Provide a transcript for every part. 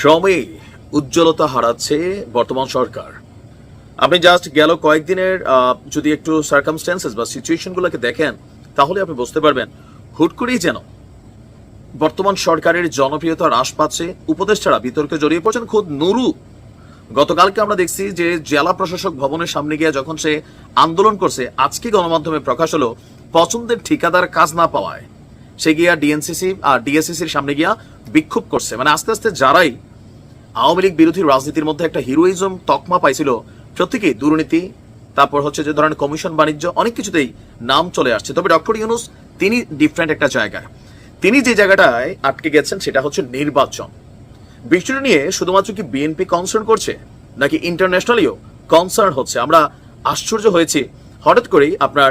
ক্রমেই উজ্জ্বলতা হারাচ্ছে বর্তমান সরকার। আপনি জাস্ট গেল কয়েকদিনের যদি একটু সার্কামস্ট্যান্সেস বা সিচুয়েশনগুলোকে দেখেন, তাহলে আপনি বুঝতে পারবেন হুট করেই যেন বর্তমান সরকারের জনপ্রিয়তা হ্রাস পাচ্ছে, উপদেষ্টারা বিতর্কে জড়িয়ে পড়ছেন। খুদ নুরু, গতকালকে আমরা দেখছি যে জেলা প্রশাসক ভবনের সামনে গিয়ে যখন সে আন্দোলন করছে, আজকে গণমাধ্যমে প্রকাশ হলো পছন্দের ঠিকাদার কাজ না পাওয়ায়। সে গিয়া ডিএনসিসি আর ডিএসসিসির সামনে গিয়া বিক্ষোভ করছে। মানে আস্তে আস্তে যারাই আওয়ামী লীগ বিরোধী রাজনীতির মধ্যে একটা হিরোইজম তকমা পাইছিল। প্রত্যেকেই দুর্নীতি, তারপর হচ্ছে যে ধরনের কমিশন বাণিজ্য, অনেক কিছুতেই নাম চলে আসছে। তবে ডক্টর ইউনুস, তিনি ডিফারেন্ট একটা জায়গায়। তিনি যে জায়গাটায় আটকে গেছেন সেটা হচ্ছে নির্বাচন। বিষয়টা নিয়ে শুধুমাত্র কি বিএনপি কনসার্ন করছে, নাকি ইন্টারন্যাশনালিও কনসার্ন হচ্ছে? আমরা আশ্চর্য হয়েছি। হঠাৎ করেই আপনার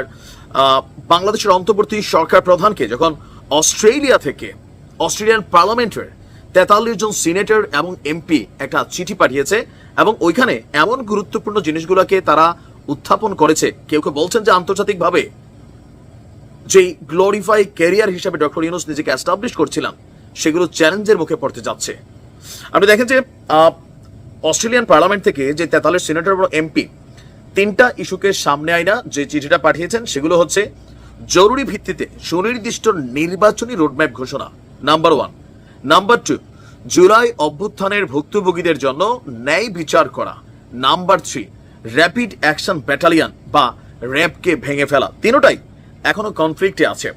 বাংলাদেশের অন্তর্বর্তী সরকার প্রধানকে যখন অস্ট্রেলিয়া থেকে, অস্ট্রেলিয়ান পার্লামেন্টের তেতাল্লিশ জন সিনেটর এবং এমপি একটা চিঠি পাঠিয়েছে এবং ওইখানে এমন গুরুত্বপূর্ণ জিনিসগুলোকে তারা উত্থাপন করেছে। কেউ কেউ বলছেন যে আন্তর্জাতিকভাবে যে গ্লোরিফাই ক্যারিয়ার হিসেবে ডক্টর ইউনুস নিজেকে অ্যাস্টাবলিশ করছিলাম, সেগুলো চ্যালেঞ্জের মুখে পড়তে যাচ্ছে। আপনি দেখেন যে অস্ট্রেলিয়ান পার্লামেন্ট থেকে যে তেতাল্লিশ সিনেটর এবং এমপি, তিনটা ইস্যুকে সামনে আইনা যে চিঠিটা পাঠিয়েছেন, সেগুলো হচ্ছে জরুরি ভিত্তিতে সুনির্দিষ্ট নির্বাচনী রোডম্যাপ ঘোষণা number one number two July অভ্যুত্থানের ভুক্তভোগীদের জন্য ন্যায় বিচার করা। Number three rapid action battalion বা র্যাবকে ভেঙে ফেলা। তিনোটাই এখনও কনফ্লিক্টে আছে।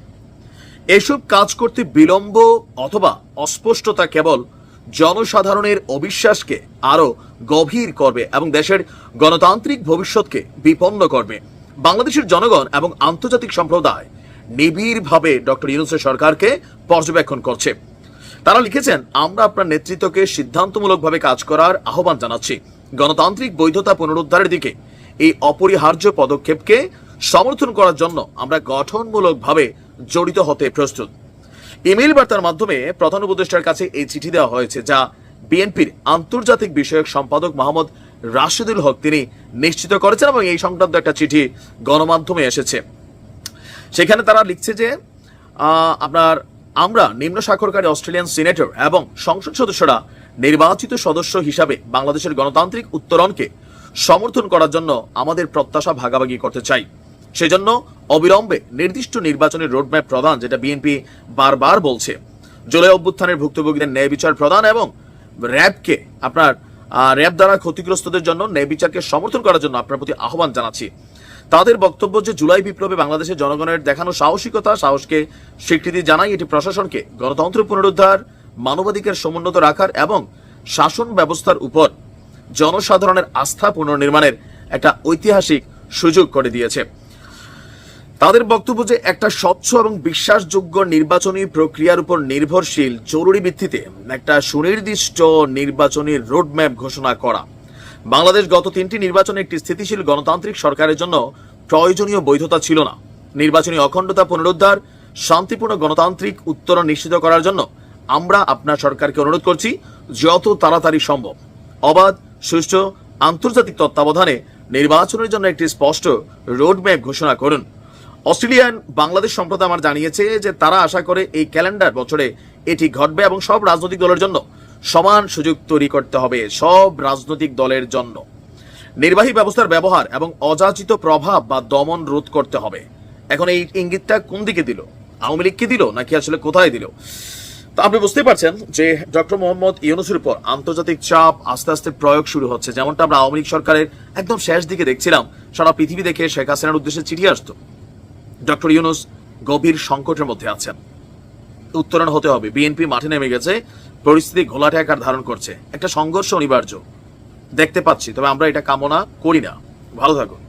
এসব কাজ করতে বিলম্ব অথবা অস্পষ্টতা কেবল জনসাধারণের অবিশ্বাসকে আরও গভীর করবে এবং দেশের গণতান্ত্রিক ভবিষ্যৎকে বিপন্ন করবে। বাংলাদেশের জনগণ এবং আন্তর্জাতিক সম্প্রদায় নিবিড়ভাবে ডক্টর ইউনুসের সরকারকে পর্যবেক্ষণ করছে। তারা লিখেছেন, আমরা আপনার নেতৃত্বকে সিদ্ধান্তমূলকভাবে কাজ করার আহ্বান জানাচ্ছি। গণতান্ত্রিক বৈধতা পুনরুদ্ধারের দিকে, এই অপরিহার্য পদক্ষেপকে সমর্থন করার জন্য আমরা গঠনমূলকভাবে জড়িত হতে প্রস্তুত। ইমেইল বার্তার মাধ্যমে প্রধান উপদেষ্টার কাছে এই চিঠি দেওয়া হয়েছে, যা বিএনপির আন্তর্জাতিক বিষয়ক সম্পাদক মোহাম্মদ রাশিদুল হক তিনি নিশ্চিত করেছেন এবং এই সংক্রান্ত একটা চিঠি গণমাধ্যমে এসেছে। সেখানে তারা লিখছে যে আপনার আমরা নিম্ন স্বাক্ষরকারী অস্ট্রেলিয়ান সিনেটর এবং সংসদ সদস্যরা নির্বাচিত সদস্য হিসাবে বাংলাদেশের গণতান্ত্রিক উত্তরণকে সমর্থন করার জন্য আমাদের প্রত্যাশা ভাগাভাগি করতে চাই। সেজন্য অবিলম্বে নির্দিষ্ট নির্বাচনের রোডম্যাপ প্রদান, যেটা বিএনপি বারবার বলছে। জুলাই অভ্যুত্থানের ভুক্তভোগীদের ন্যায় বিচার প্রদান এবং র্যাবকে আপনার র্যাব দ্বারা ক্ষতিগ্রস্তদের জন্য ন্যায় বিচারকে সমর্থন করার জন্য আপনার প্রতি আহ্বান জানাচ্ছি। তাদের বক্তব্য যে জুলাই বিপ্লবে বাংলাদেশের জনগণের দেখানো সাহসিকতা, সাহসকে স্বীকৃতি জানাই এটি প্রশাসনকে গণতন্ত্র পুনরুদ্ধার, মানবাধিকার সমুন্নত রাখার এবং শাসন ব্যবস্থার উপর জনসাধারণের আস্থা পুনর্নির্মাণের একটা ঐতিহাসিক সুযোগ করে দিয়েছে। তাদের বক্তব্য যে একটা স্বচ্ছ এবং বিশ্বাসযোগ্য নির্বাচনী প্রক্রিয়ার উপর নির্ভরশীল, জরুরি ভিত্তিতে একটা সুনির্দিষ্ট নির্বাচনী রোডম্যাপ ঘোষণা করা। বাংলাদেশ গত তিনটি নির্বাচনে একটি স্থিতিশীল গণতান্ত্রিক সরকারের জন্য প্রয়োজনীয় বৈধতা ছিল না। নির্বাচনী অখণ্ডতা পুনরুদ্ধার, শান্তিপূর্ণ গণতান্ত্রিক উত্তরণ নিশ্চিত করার জন্য আমরা আপনার সরকারকে অনুরোধ করছি, যত তাড়াতাড়ি সম্ভব। অবাধ, সুষ্ঠু, আন্তর্জাতিক তত্ত্বাবধানে নির্বাচনের জন্য একটি স্পষ্ট রোডম্যাপ ঘোষণা করুন। অস্ট্রেলিয়ান বাংলাদেশ সম্প্রদায় আমার জানিয়েছে যে তারা আশা করে এই ক্যালেন্ডার বছরে এটি ঘটবে এবং সব রাজনৈতিক দলের জন্য সমান সুযোগ তৈরি করতে হবে সব রাজনৈতিক দলের জন্য। নির্বাহী ব্যবস্থার ব্যবহার এবং অযাচিত প্রভাব বা দমন রোধ করতে হবে। এখন এই ইঙ্গিতটা কোন দিকে দিল? আওয়ামী লীগকে দিল নাকি আসলে কোথায় দিল? তো আপনি বুঝতে পারছেন যে ডক্টর মোহাম্মদ ইউনুসের উপর আন্তর্জাতিক চাপ আস্তে আস্তে প্রয়োগ শুরু হচ্ছে, যেমনটা আমরা আওয়ামী লীগ সরকারের একদম শেষ দিকে দেখছিলাম। সারা পৃথিবী দেখে শেখ হাসিনার উদ্দেশ্যে চিঠি আসতো। ডক্টর ইউনুস গভীর সংকটের মধ্যে আছেন। উত্তরণ হতে হবে। বিএনপি মাঠে নেমে গেছে। পরিস্থিতি ঘোলাটে আকার ধারণ করছে। একটা সংঘর্ষ অনিবার্য। দেখতে পাচ্ছি, তবে আমরা এটা কামনা করি না। ভালো থাকুন।